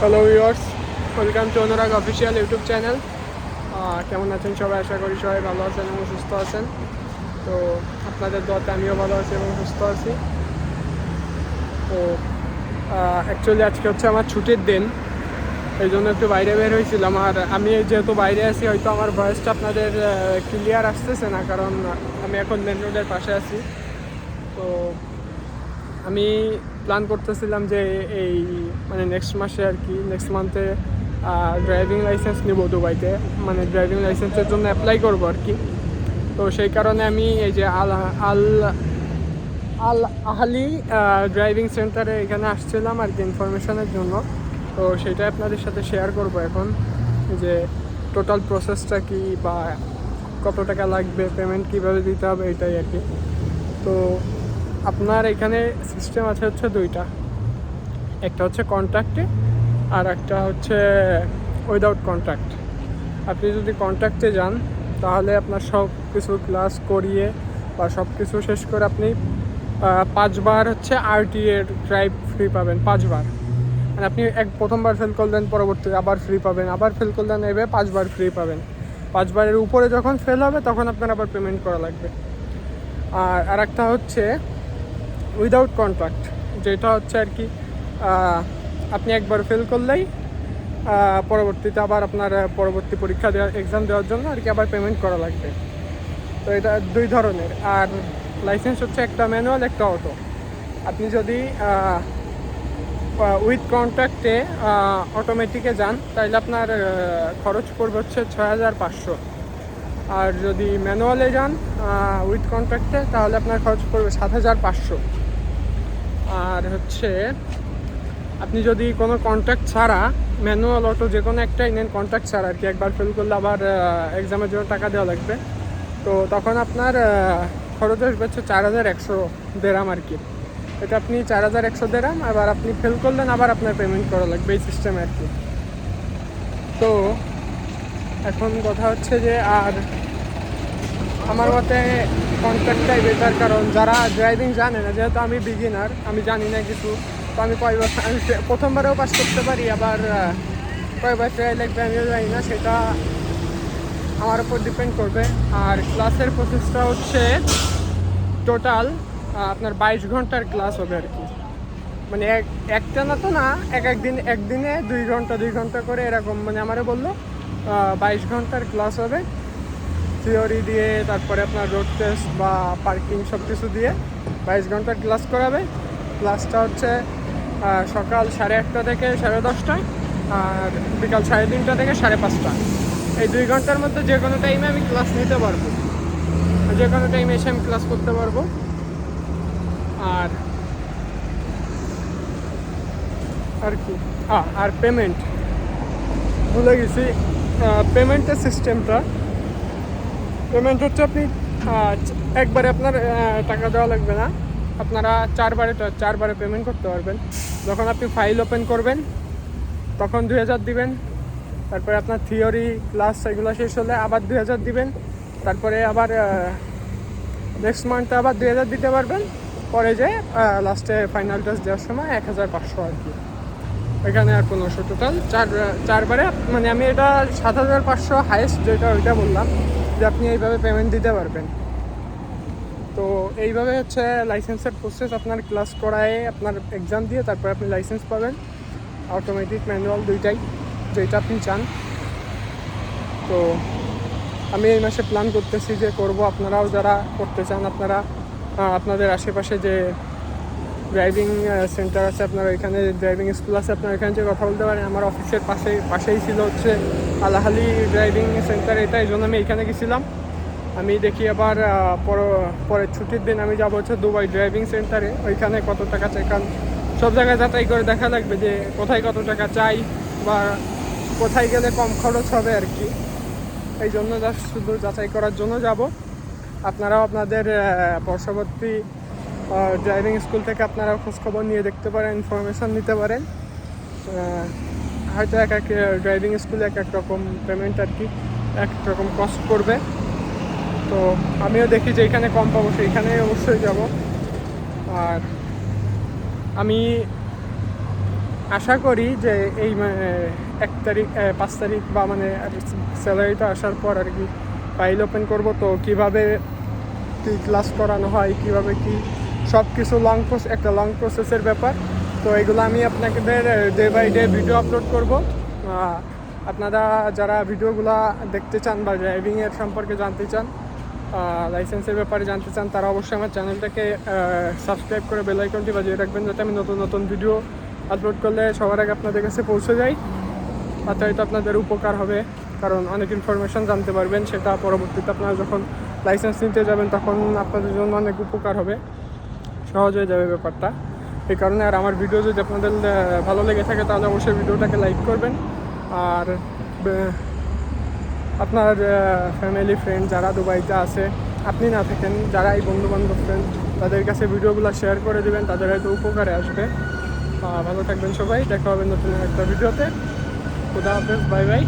Hello viewers welcome to Anurag official YouTube channel কেমন আছেন সবাই? আশা করি সবাই ভালো আছেন এবং সুস্থ আছেন। তো আপনাদের দোয়াতে আমিও ভালো আছি এবং সুস্থ আছি। তো অ্যাকচুয়ালি আজকে হচ্ছে আমার ছুটির দিন। এই জন্য একটু বাইরে বের হয়েছিলাম। আর আমি যেহেতু বাইরে আছি, হয়তো আমার ভয়েসটা আপনাদের ক্লিয়ার আসতেছে না, কারণ আমি এখন মেন রোডের পাশে আছি। তো আমি প্ল্যান করতেছিলাম যে এই মানে নেক্সট মাসে আর কি নেক্সট মান্থে ড্রাইভিং লাইসেন্স নিব দুবাইতে। মানে ড্রাইভিং লাইসেন্সের জন্য অ্যাপ্লাই করব আর কি। তো সেই কারণে আমি এই যে আল আল আল আহালি ড্রাইভিং সেন্টারে এখানে আসছিলাম আর কি ইনফরমেশনের জন্য। তো সেটা আপনাদের সাথে শেয়ার করব এখন যে টোটাল প্রসেসটা কি বা কত টাকা লাগবে পেমেন্ট কীভাবে দিতে হবে, এটাই আর কি। তো আপনার এখানে সিস্টেম আছে হচ্ছে দুইটা। একটা হচ্ছে কন্ট্রাক্টে আর একটা হচ্ছে উইদাউট কন্ট্রাক্ট আপনি যদি কন্ট্রাক্টে যান, তাহলে আপনার সব কিছু ক্লাস করিয়ে বা সব কিছু শেষ করে আপনি পাঁচবার হচ্ছে আরটি এর ড্রাইভ ফ্রি পাবেন, পাঁচবার। মানে আপনি এক প্রথমবার ফেল করলেন পরবর্তী আবার ফ্রি পাবেন, আবার ফেল করলেন এবে পাঁচবার ফ্রি পাবেন। পাঁচবারের উপরে যখন ফেল হবে, তখন আপনার আবার পেমেন্ট করা লাগবে। আর আরেকটা হচ্ছে উইদাউট কন্ট্রাক্ট যেটা হচ্ছে আর কি আপনি একবার ফেল করলেই পরবর্তীতে আবার আপনার পরবর্তী পরীক্ষা দেওয়ার এক্সাম দেওয়ার জন্য আর কি আবার পেমেন্ট করা লাগবে। তো এটা দুই ধরনের। আর লাইসেন্স হচ্ছে একটা ম্যানুয়াল একটা অটো আপনি যদি উইথ কন্ট্রাক্টে অটোমেটিকে যান তাহলে আপনার খরচ পড়বে হচ্ছে ছয় হাজার পাঁচশো। আর যদি ম্যানুয়ালে যান উইথ কন্ট্রাক্টে তাহলে আপনার খরচ পড়বে সাত হাজার পাঁচশো। আর হচ্ছে, আপনি যদি কোনো কন্ট্রাক্ট ছাড়া ম্যানুয়াল অটো যে কোনো একটাই নেন কন্ট্রাক্ট ছাড়া আর কি, একবার ফেল করলে আবার এক্সামের জন্য টাকা দেওয়া লাগবে। তো তখন আপনার খরচ আসবে হচ্ছে চার হাজার একশো দেরাম আর কি। এটা আপনি চার হাজার একশো দেরাম আবার আপনি ফেল করলেন, আবার আপনার পেমেন্ট করা লাগবে এই সিস্টেমে আর কি। তো এখন কথা হচ্ছে যে, আর আমার মতে কন্ট্রাক্টটাই বেটার কারণ যারা ড্রাইভিং জানে না, যেহেতু আমি বিগিনার আমি জানি না কিছু, তো আমি কয়বার আমি প্রথমবারেও পাস করতে পারি, আবার কয়বার ট্রাই লাগবে আমিও জানি না, সেটা আমার উপর ডিপেন্ড করবে। আর ক্লাসের প্রসেসটা হচ্ছে টোটাল আপনার বাইশ ঘণ্টার ক্লাস হবে আর কি। মানে এক একটা না তো না, এক একদিন, একদিনে দুই ঘণ্টা দুই ঘণ্টা করে এরকম মানে আমারও বলল বাইশ ঘণ্টার ক্লাস হবে। থিওরি দিয়ে, তারপরে আপনার রোড টেস্ট বা পার্কিং সব কিছু দিয়ে বাইশ ঘণ্টার ক্লাস করাবে। ক্লাসটা হচ্ছে সকাল সাড়ে আটটা থেকে সাড়ে দশটা আর বিকাল সাড়ে তিনটা থেকে সাড়ে পাঁচটা। এই দুই ঘণ্টার মধ্যে যে কোনো টাইমে আমি ক্লাস নিতে পারব। যে কোনো টাইমে এসে আমি ক্লাস করতে পারব। আর আর কি? আর পেমেন্ট ভুলে গেছি। পেমেন্টের সিস্টেমটা পেমেন্ট হচ্ছে আপনি একবারে আপনার টাকা দেওয়া লাগবে না। আপনারা চারবারে চারবারে পেমেন্ট করতে পারবেন। যখন আপনি ফাইল ওপেন করবেন, তখন দুই হাজার দিবেন। তারপরে আপনার থিওরি, ক্লাস, এগুলো শেষ হলে আবার দুই হাজার দিবেন। তারপরে আবার নেক্সট মান্থে আবার দুই হাজার দিতে পারবেন। পরে যে লাস্টে ফাইনাল টেস্ট দেওয়ার সময় এক হাজার পাঁচশো আর কি। এখানে আর পনেরোশো টোটাল চার, চারবারে মানে আমি এটা সাত হাজার পাঁচশো হাইয়েস্ট যেটা ওইটা বললাম। যে আপনি এইভাবে পেমেন্ট দিতে পারবেন। তো এইভাবে হচ্ছে লাইসেন্সের প্রসেস আপনার ক্লাস করায়, আপনার এক্সাম দিয়ে তারপর আপনি লাইসেন্স পাবেন। অটোমেটিক ম্যানুয়াল দুইটাই, যেটা আপনি চান। তো আমি এই মাসে প্ল্যান করতেছি যে করব। আপনারাও যারা করতে চান, আপনারা আপনাদের আশেপাশে যে ড্রাইভিং সেন্টার আছে আপনার এখানে ড্রাইভিং স্কুল আছে, আপনার এখানে যে কথা বলতে পারেন, আমার অফিসের পাশেই পাশেই ছিল হচ্ছে আলাহালি ড্রাইভিং সেন্টার এটা এই জন্য আমি এখানে গেছিলাম। আমি দেখি আবার পর- পরের ছুটির দিন আমি যাব হচ্ছে দুবাই ড্রাইভিং সেন্টারে ওইখানে কত টাকা চাই? কারণ সব জায়গায় যাচাই করে দেখা লাগবে যে কোথায় কত টাকা চাই বা কোথায় গেলে কম খরচ হবে আর কি। এই জন্য শুধু যাচাই করার জন্য যাব। আপনারাও আপনাদের পার্শ্ববর্তী ড্রাইভিং স্কুল থেকে আপনারা খোঁজখবর নিয়ে দেখতে পারেন ইনফরমেশান নিতে পারেন। হয়তো এক এক ড্রাইভিং স্কুলে এক এক রকম পেমেন্ট আর কি, এক রকম কস্ট করবে তো আমিও দেখি যে এখানে কম পাবো, সেইখানে অবশ্যই যাব। আর আমি আশা করি যে এই মানে এক তারিখ পাঁচ তারিখ বা মানে স্যালারিটা আসার পর আর কি ফাইল ওপেন করব। তো কীভাবে কি ক্লাস করানো হয়, কীভাবে কি সব কিছু লং প্রসেস একটা লং প্রসেসের ব্যাপার। তো এগুলো আমি আপনাদের day by day video upload করব। আপনারা যারা ভিডিওগুলো দেখতে চান বা ড্রাইভিংয়ের সম্পর্কে জানতে চান লাইসেন্সের ব্যাপারে জানতে চান, তারা অবশ্যই আমার চ্যানেলটাকে সাবস্ক্রাইব করে বেল আইকনটি বাজিয়ে রাখবেন যাতে আমি নতুন নতুন ভিডিও আপলোড করলে সবার আগে আপনাদের কাছে পৌঁছে যায় তাতে হয়তো আপনাদের উপকার হবে, কারণ অনেক ইনফরমেশন জানতে পারবেন, সেটা পরবর্তীতে আপনারা যখন লাইসেন্স নিতে যাবেন, তখন আপনাদের জন্য অনেক উপকার হবে। সহজ হয়ে যাবে ব্যাপারটা। এই কারণে আর আমার ভিডিও যদি আপনাদের ভালো লেগে থাকে, তাহলে অবশ্যই ভিডিওটাকে লাইক করবেন। আর আপনার ফ্যামিলি ফ্রেন্ড যারা দুবাইতে আছে, আপনি না থাকেন যারা এই বন্ধু বান্ধব ফ্রেন্ড তাদের কাছে ভিডিওগুলো শেয়ার করে দিবেন, তাদের হয়তো উপকারে আসবে। ভালো থাকবেন সবাই, দেখা হবে নতুন একটা ভিডিওতে খুদা হাফেজ বাই বাই